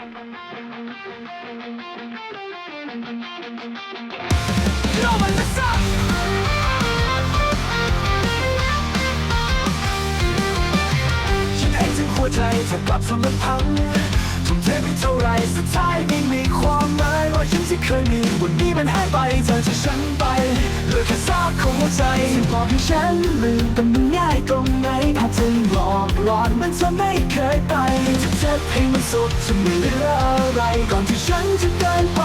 ฉันเองถึงหัวใจเธอกลับสมพัง ทุ่มเทไปเท่าไรสุดท้ายไม่มีความหมายว่าฉันที่เคยมีวันนี้มันหายไปเธอจากฉันไปเหลือแค่ซากของหัวใจที่บอกให้ฉันลืมแต่มันง่ายตรงไหนถ้าเธอหลอกหลอนมันจะไม่เคยไปจะเจ็บให้มันสุดจะไม่เหลืออะไรก่อนที่ฉันจะเดินไป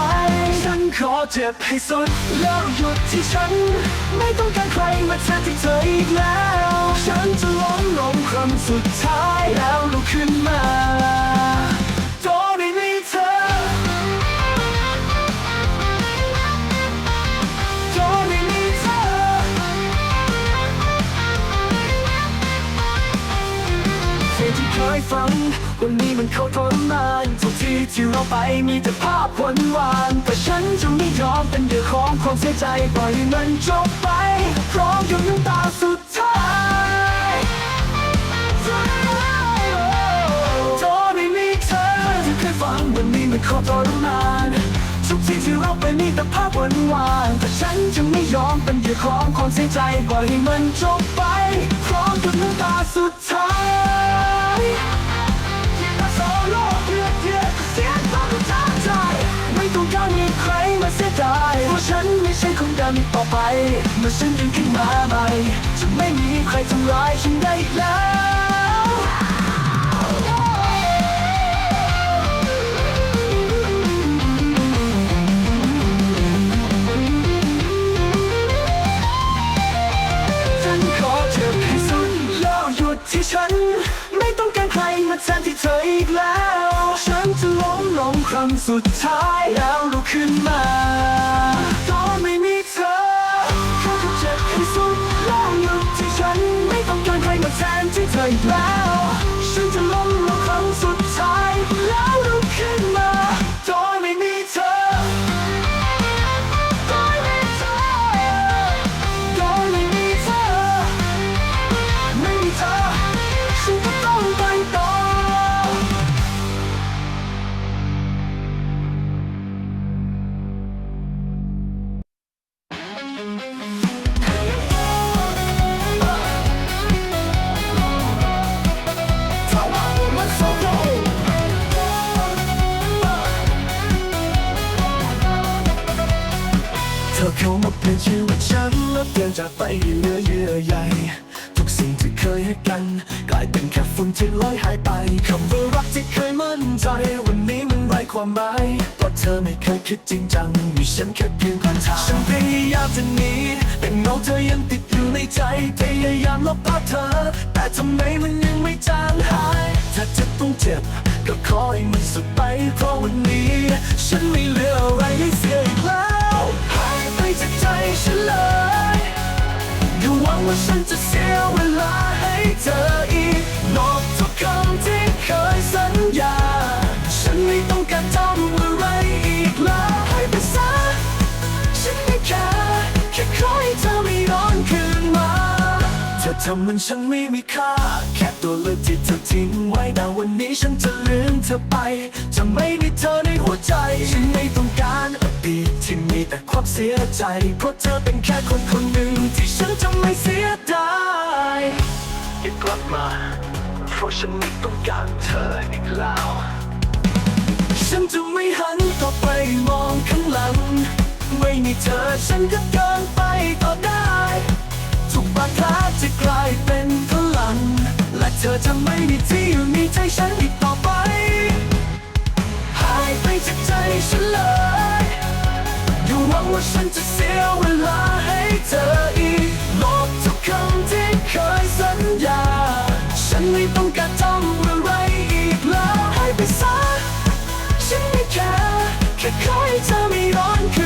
ฉันขอเจ็บให้สุดแล้วหยุดที่ฉัน ไม่ต้องการใครมาแทนที่เธออีกแล้ว ฉันจะล้มลงครั้งสุดท้ายแล้วลุกขึ้นมา วันนี้มันเข้าทรมานทุกที่ที่เราไปมีแต่ภาพวันวานแต่ฉันจะไม่ยอมเป็นเดือของความเสียใจปล่อยให้มันจบไป พร้อมกับน้ำตาสุดท้ายโดยไม่มีเธอที่เคยฟังวันนี้มันเข้าทรมานทุกที่ที่เราไปมีแต่ภาพวันวานแต่ฉันจะไม่ยอมเป็นเดือของความเสียใจปล่อยให้มันจบไปพร้อมกับน้ำตาสุดท้าย มีใครมาเสียดายเพราะฉันไม่ใช่คนเดิมอีกต่อไป เมื่อฉันยืนขึ้นมาใหม่จะไม่มีใครทำร้ายฉันได้อีกแล้วฉันขอเธอให้สุดแล้วหยุดที่ฉัน ต้องการใครมาแทนที่เธออีกแล้ว ฉันจะล้มลงครั้งสุดท้ายแล้วลุกขึ้นมาตอนไม่มีเธอขอเธอเจ็บให้สุดแล้วหยุดที่ฉันไม่ต้องการใครมาแทนที่เธออีกแล้ว จะหนีแต่เงาเธอยังติดอยู่ในใจพยายามลบภาพเธอ แต่ทำไมมันยังไม่จางหาย ถ้าเจ็บต้องเจ็บ ก็ขอให้มันสุดไปเพราะวันนี้ ฉันไม่เหลืออะไรให้เสียอีกแล้วหายไปจากใจฉันเลยอย่าหวังว่าฉันจะเสียเวลาให้เธออีกนอกทุกคำที่เคยสัญ ทำเหมันฉันไม่มีค่า แค่ตัวเลือกที่เธอทิ้งไว้แต่วันนี้ฉันจะลืมเธอไป จะไม่มีเธอในหัวใจ ฉันไม่ต้องการอดีตที่มีแต่ความเสียใจ เพราะเธอเป็นแค่คนคนหนึ่งที่ฉันจะไม่เสียดายอย่ากลับมา เพราะฉันไม่ต้องการเธออีกแล้ว ฉันจะไม่หันกลับไปมองข้างหลัง ไม่มีเธอฉันก็เดินไปต่อได้ ทุกบาดจะกลายเป็นพลัง และเธอจะไม่มีที่อยู่ในใจฉันอีกต่อไป หายไปจากใจฉันเลย อย่าหวังว่าฉันจะเสียเวลาให้เธออีกลบทุกคำที่เคยสัญญา ฉันไม่ต้องการทำอะไรอีกแล้วให้ไปซะฉันไม่แค่แค่ขอให้เธอไม่ร้อนคืน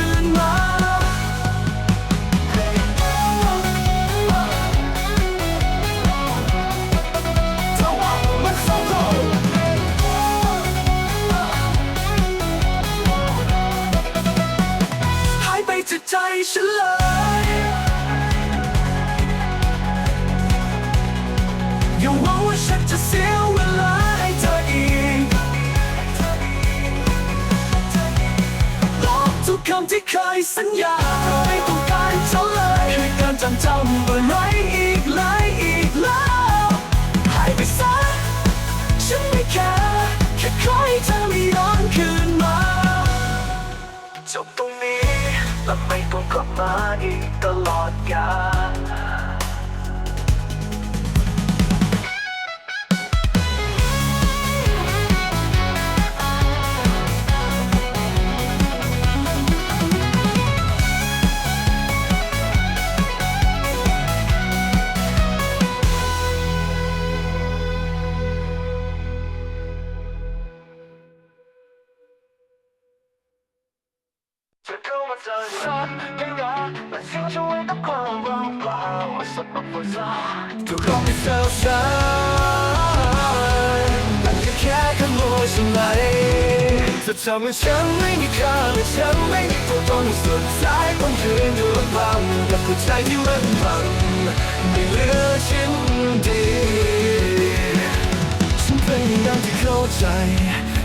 ใจ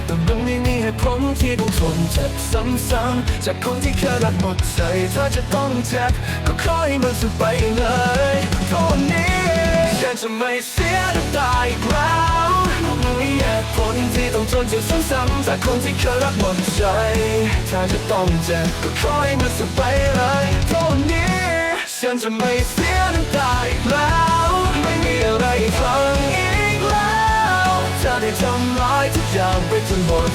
แต่มันไม่มีเหตุผลที่ต้องทนเจ็บซ้ำๆจากคนที่เคยรักหมดใจถ้าจะต้องเจ็บก็ขอให้มันสุดไปเลยเพรานนี้ฉันจะไม่เสียน้ำตาอีกแล้วมีเหตุผลที่ต้องทนเจ็บซ้ำๆจากคนที่เคยรักหมดใจ ถ้าจะต้องเจ็บก็ขอให้มันสุดไปเลยเพรานนี้ ฉันจะไม่เสียน้ำตาอีกแล้ว ไม่มีอะไรฟัง ถ้าได้ทำร้ายทุกอย่างไปจนหมด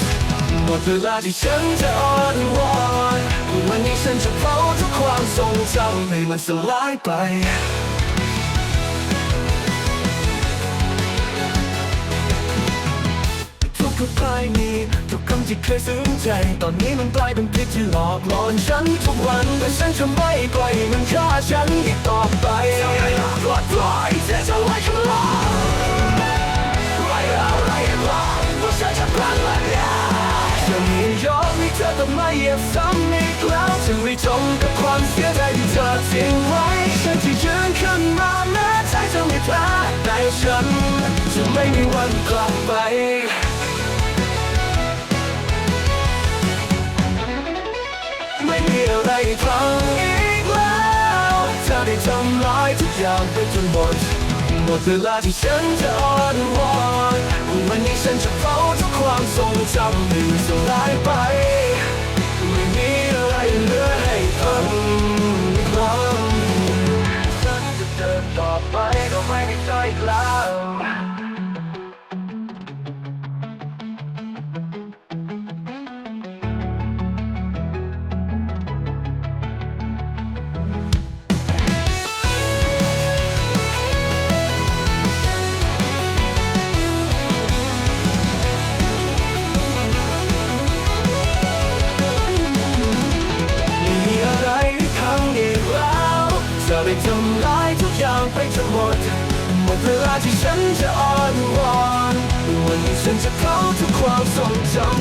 หมดเวลาที่ฉันจะอ้อนวอนวันนี้ฉันจะเผาทุกความทรงจำให้มันสลายไปทุกทุกๆปลายนี้ทุกคำที่เคยซึ้งใจ ตอนนี้มันกลายเป็นพิษที่หลอกหลอนฉันทุกวันแต่ฉันจะไม่ปล่อยมันฆ่าฉันอีกต่อไปปลอดปล่อยแต่จะไล่ฉันลา อะไรหรอกว่าฉันพลังมันยาจะไม่ยอมให้เธอต้องมาเหยียบซ้ำอีกแล้วจะไม่จมกับความเสียใจที่เธอทิ้งไว้ ฉันที่ยืนขึ้นมาแม้ใจจะไม่แพ้แต่ฉันจะไม่มีวันกลับไปไม่มีอะไรฟังอีกแล้วเธอได้ทำร้ายทุกอย่างไปจนหมดหมดเวลาที่ฉันจะอ้อนวอน วันนี้ฉันจ ลาที่ฉันจะอ้อนวอนวันนี้ฉันจะเข้าทุกความทรงจำ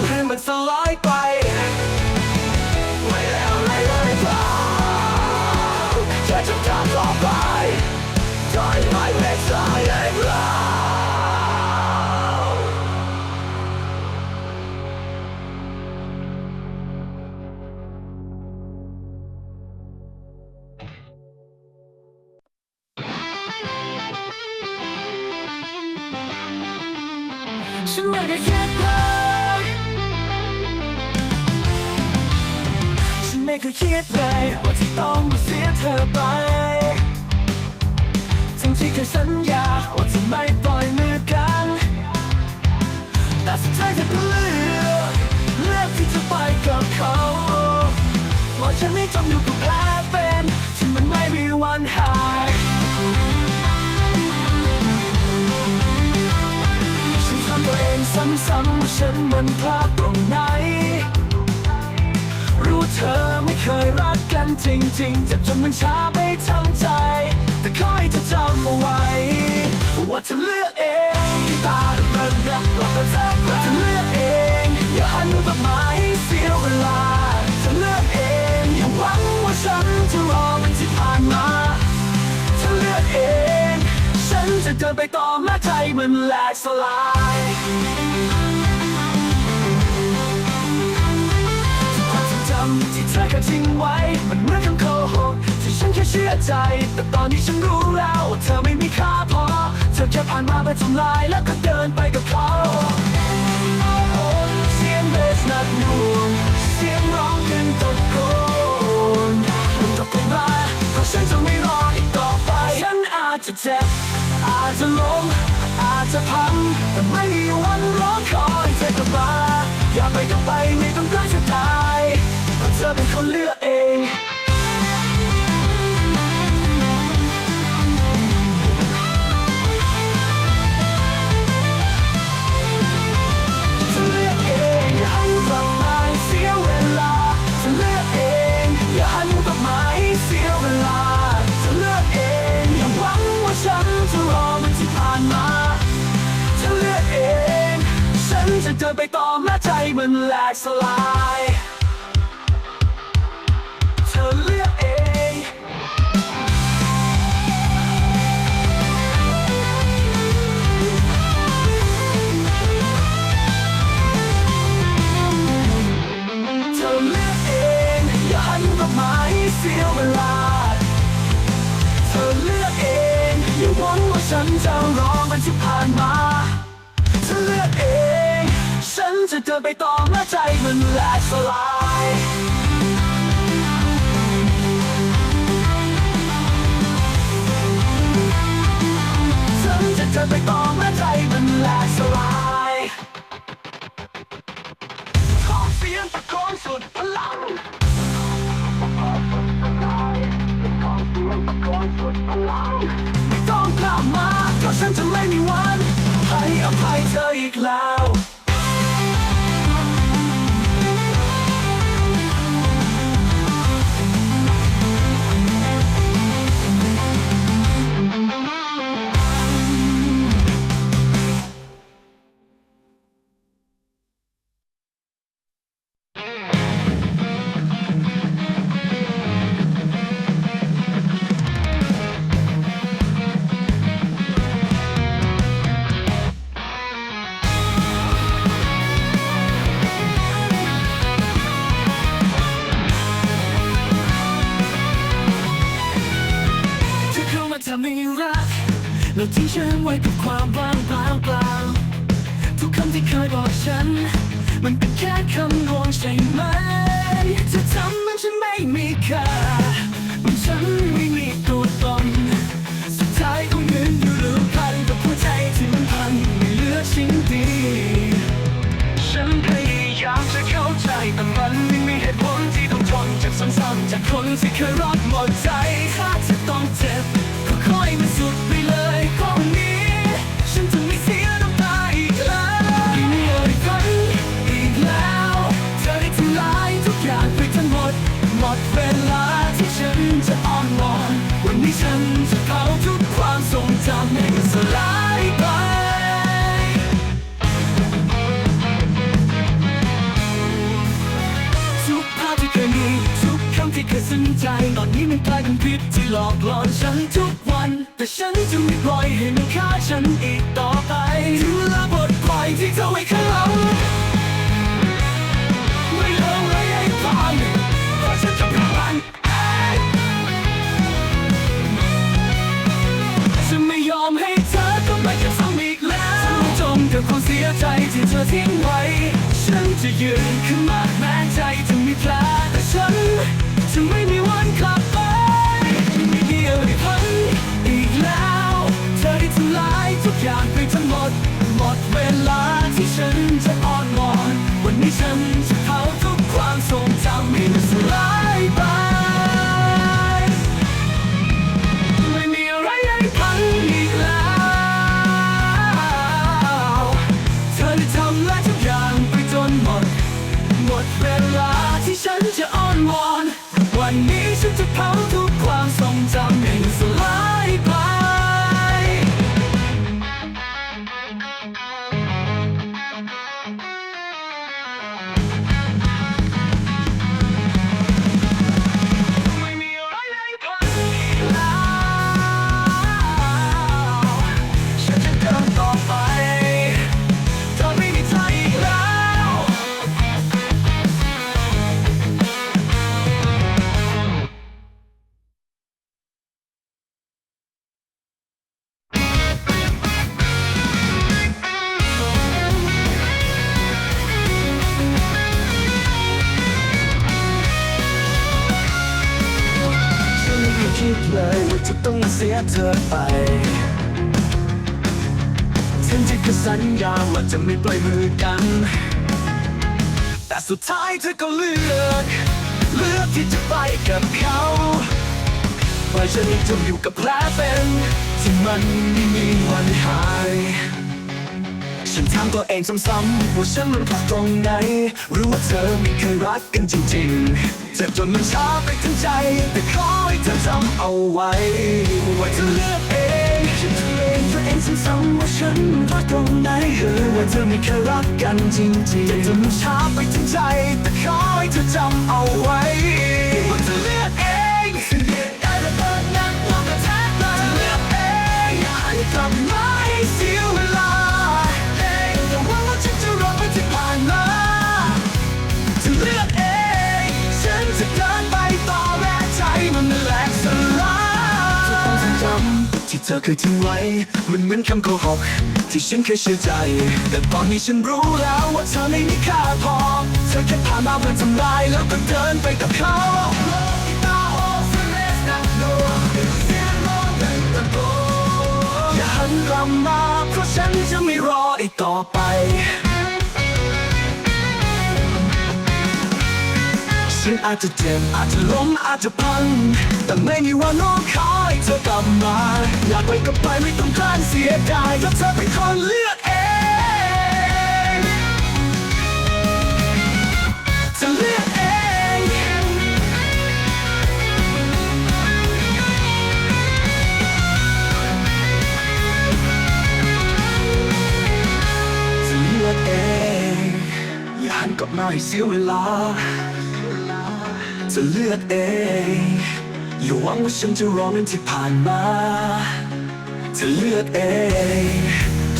จมอยู่กับแผลเป็นที่มันไม่มีวันหายฉันถามตัวเองซ้ำๆว่าฉันมันพลาดตรงไหน รู้เธอไม่เคยรักกันจริงๆเจ็บจนมันช้าไปทั้งใจ แต่ขอให้เธอจำเอาไว้ ว่าเธอเลือกเองที่ตาดำเนินรักเราแต่เธอเธอเลือกเองอย่าหันมาหมายเสียเวลา ฉันจะรอวันที่ผ่านมาถ้าเลือกเอง ฉันจะเดินไปต่อแม้ใจมันแหลกสลายความทรงจำที่เธอเคยทิ้งไว้ มันเหมือนคำโกหกที่ฉันแค่เชื่อใจ แต่ตอนนี้ฉันรู้แล้วเธอไม่มีค่าพอ เธอแค่ผ่านมาเพื่อทำลายแล้วก็เดินไปกับเขาเสียงเบสนัดหน่วง ฉันจะไม่รออีกต่อไป ฉันอาจจะเจ็บ อาจจะล้ม อาจจะพัง แต่ไม่มีวันร้องขอให้เธอกลับมา อย่าไปกับไปไม่ต้องกล้จะตายเพราะเธอเป็นคนเลือกเอง เดินไปต่อแม้ใจมันแหลกสลาย เธอเลือกเอง เธอเลือกเอง อย่าหันกลับมาให้เสียเวลา เธอเลือกเอง อย่าหวังว่าฉันจะรอมันที่ผ่านมา เดินไปต่อเม้ใจมันแหลกสลาย แล้วทิ้งฉันไว้กับความว่างเปล่าเปล่าทุกคำที่เคยบอกฉัน มันเป็นแค่คำลวงใช่ไหมเธอทำมันฉันไม่มีค่ามันฉันไม่มีตัวตนสุดท้ายต้องยืนอยู่หรือพันกับหัวใจที่มันพังไม่เหลือชิ้นดี ฉันพยายามจะเข้าใจแต่มันไม่มีเหตุผลที่ต้องทนจากซ้ำๆจากคนที่เคยรักหมดใจ ใจ ตอนนี้มันกลายเป็นพิษที่หลอกหลอนฉันทุกวัน แต่ฉันจะไม่ปล่อยให้มันฆ่าฉันอีกต่อไปถึงเวลาบทปล่อยที่เธอไว้ข้างหลังไม่เหลงเลยไอ้พันเพราะฉันจะพลังฉันไม่ยอมให้เธอต้องมาเก็บซ้ำอีกแล้วจมกับความเสียใจที่เธอทิ้งไว้ ฉันจะยืนขึ้นมาแม้ใจจะมีแผลแต่ฉัน จะไม่มีวันกลับไปไม่มีอะไรพันอีกแล้ว เธอได้ทำลายทุกอย่างไปทั้งหมด หมดเวลาที่ฉันจะอ่อนวอน วันนี้ฉันจะเผาทุกความทรงจำให้มันสลายไป เสียเธอไปถึงที่เคยสัญญาว่าจะไม่ปล่อยมือกัน แต่สุดท้ายเธอก็เลือก เลือกที่จะไปกับเขาปล่อยฉันจมอยู่กับแผลเป็น ที่มันไม่มีวันหาย ฉันถามตัวเองซ้ำๆว่าฉันมันผิดตรงไหนรู้ว่าเธอไม่เคยรักกันจริงๆเจ็บจนมันช้าไปทั้งใจ แต่ขอให้เธอจำเอาไว้ว่าเธอเลือกเองฉันเลือกตัวเองซ้ำๆว่าฉันมันผิดตรงไหนเออว่าเธอไม่เคยรักกันจริงๆเจ็บจนมันช้าไปทั้งใจ แต่ขอให้เธอจำเอาไว้ว่าเธอเลือกเองเลือกได้แต่เปิดนักลองกระแทกเลยเธอเลือกเองอย่าให้ทำร้าย ธอเคยทิ้งไว้ มันเหมือนคำโกหก ที่ฉันเคยเชื่อใจ แต่ตอนนี้ฉันรู้แล้วว่าเธอไม่มีค่าพอ เธอแค่พามาเพื่อทำลายแล้วก็เดินไปกับเขา อย่าหันกลับมาเพราะฉันจะไม่รออีกต่อไป ฉันอาจจะเจ็บอาจจะล้มอาจจะพัง แต่ไม่มีวันน้องขอให้เธอกลับมา อยากไปก็ไปไม่ต้องการเสียดายเพราะเธอเป็นคนเลือกเองเธอเลือกเองจะเลือกเองอย่าหันกลับมาให้เสียเวลา จะเลือกเอง อย่าหวังว่าฉันจะรอเหมือนที่ผ่านมา จะเลือกเอง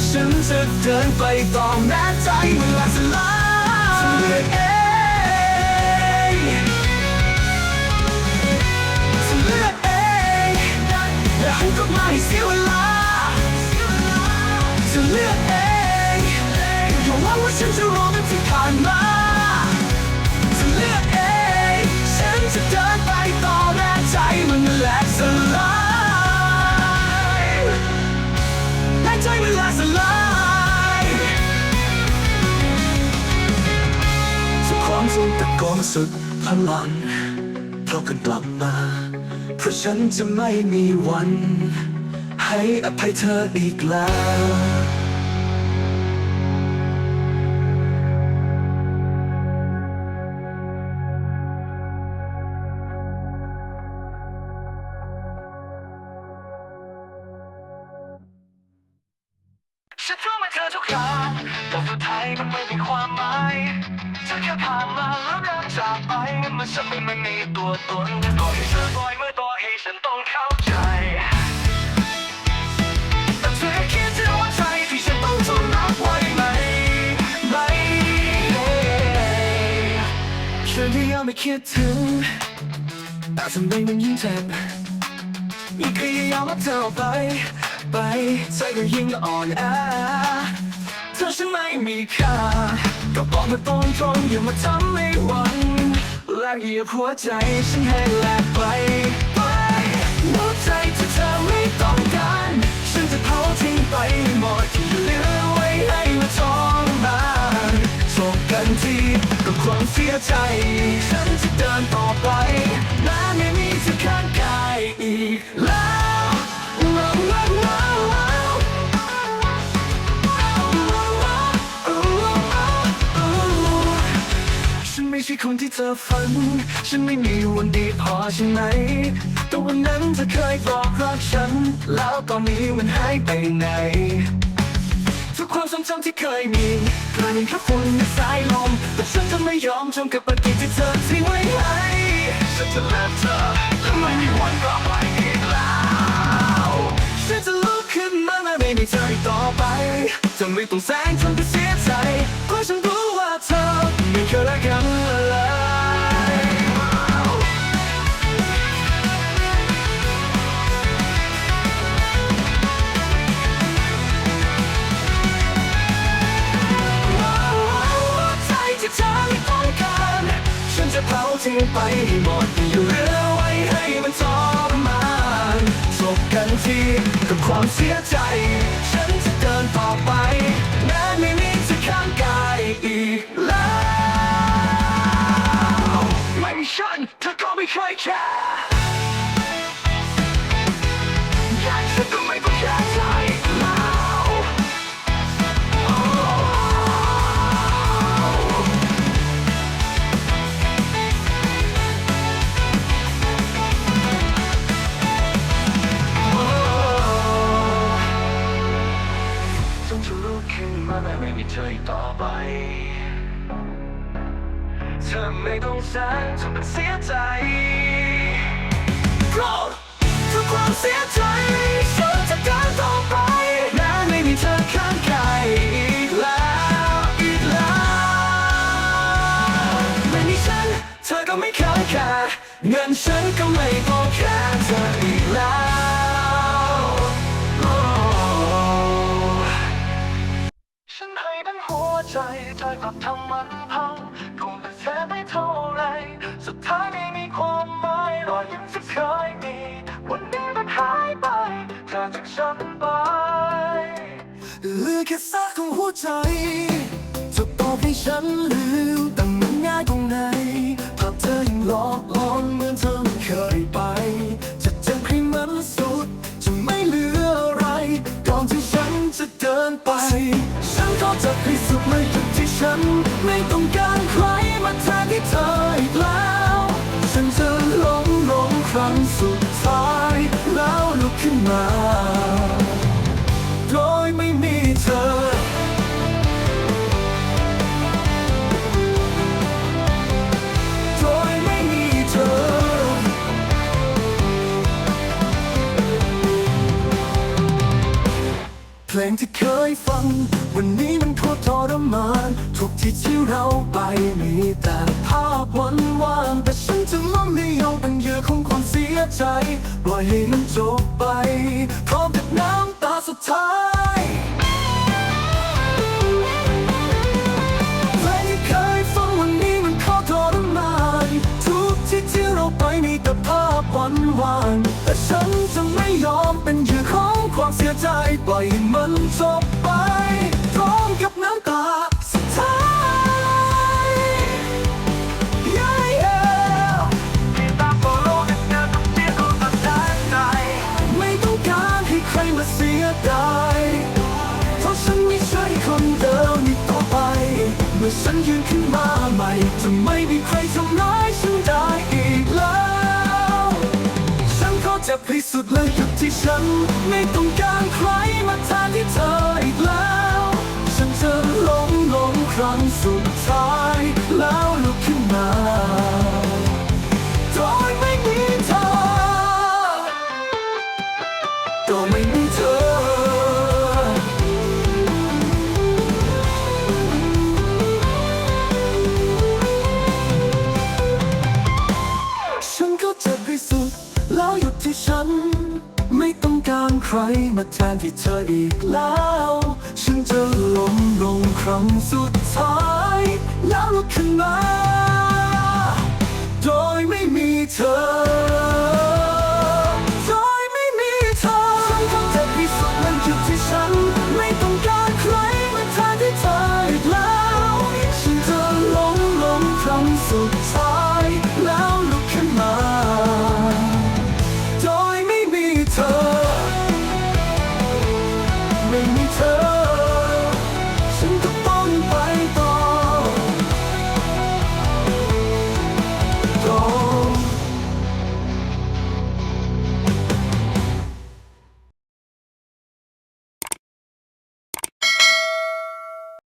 ฉันจะเดินไปต่อแม้ใจเวลาสลายจะเลือกเองจะเลือกเองอย่าหันกลับมาให้เสียเวลาจะเลือกเองอย่าหวังว่าฉันจะรอเหมือนที่ผ่านมา สุดพลังเพราะกันกลับมา เพราะฉันจะไม่มีวัน ให้อภัยเธออีกแล้ว จากไปมันจะไม่มันมีตัวตนต่อให้เธอปล่อยมือต่อให้ฉันต้องเข้าใจแต่เธอคิดถึงว่าใจที่ฉันต้องทนรับไว้ไหมไหมฉันพยายามไม่คิดถึงแต่ทำไมมันยิ่งเจ็บยิ่งพยายามว่าเธอออกไป ไปใจก็ยิ่งอ่อนแอเธอฉันไม่มีค่าก็บอกมาตรงตรงๆอย่ามาทำให้หวัง แลกเหยียบหัวใจฉันให้แลกไปไปหัวใจที่เธอไม่ต้องการ ฉันจะเผาทิ้งไปหมดที่เหลือไว้ให้มาทรมานจบกันทีกับความเสียใจ ฉันจะเดินต่อไป คนที่เธอฝัน ฉันไม่มีวันดีพอใช่ไหมแต่วันนั้นเธอเคยบอกรักฉัน แล้วตอนนี้มันหายไปไหน ทุกความทรงจำที่เคยมีกลายเป็นแค่ฝุ่นในสายลม แต่ฉันจะไม่ยอมจมกับปฏิที่เธอทิ้งไว้ให้ฉันจะเลิกเธอและไม่มีวันกลับไปอีกแล้วฉันจะลุกขึ้นมาและไม่มีเธออีกต่อไปจะไม่ต้องแสงจนไปเสียใจเพราะฉัน ทิ้งไปให้หมดอยู่เหลือไว้ให้มันทรมานจบกันทีกับความเสียใจ ฉันจะเดินต่อไปแม้ไม่มีจะข้างกายอีกแล้วไม่ฉันเธอก็ไม่เคยแคร์ เธอไม่ต้องแสนทำเป็นเสียใจโกรธทุกความเสียใจฉันจะเดินต่อไปแม้ไม่มีเธอข้างกายอีกแล้วอีกแล้วไม่มีฉันเธอก็ไม่เคยแคร์เงินฉันก็ไม่ต้อแคร์เธออีกแล้ว เธอจากฉันไปเหลือแค่ซากของหัวใจจะบอกให้ฉันลืมแต่มันง่ายตรงไหนภาพเธอยังหลอกหลอนเหมือนเธอไม่เคยไป จะเจ็บให้มันสุด จะไม่เหลืออะไร ก่อนที่ฉันจะเดินไป ฉันก็จะพิสูจน์เลยจุดที่ฉัน ไม่ต้องการใครมาแทนที่เธออีกแล้ว ฉันจะล้มลงครั้งสุดท้าย ขึ้นมา โดยไม่มีเธอ เพลงที่เคยฟัง วันนี้มันโคตรทรมาน ทุกที่ที่เราไปมีแต่ภาพวันว่างแต่ฉันจะล้มไม่ยอมเป็นเหยื่อของความเสียใจ ปล่อยให้มันจบไป พร้อมกับน้ำตาสุดท้าย ภาพวันวานแต่ฉันจะไม่ยอมเป็นเหยื่อของความเสียใจปล่อยให้มันจบไป พร้อมกับน้ำตาสุดท้าย Yeah, yeah ไม่ต้องการให้ใครมาเสียดายเพราะฉันไม่ใช่คนเดิมอีกต่อไป เมื่อฉันยืนขึ้นมาใหม่จะไม่มีใครทำร้ายฉันได้อีกแล้ว จะพิสูจน์เลยจุดที่ฉัน ไม่ต้องการใครมาแทนที่เธออีกแล้ว ฉันจะล้มลงครั้งสุดท้ายแล้วลุกขึ้นมา ใครมาแทนที่เธออีกแล้ว ฉันจะล้มลงครั้งสุดท้าย แล้วลุกขึ้นมา โดยไม่มีเธอ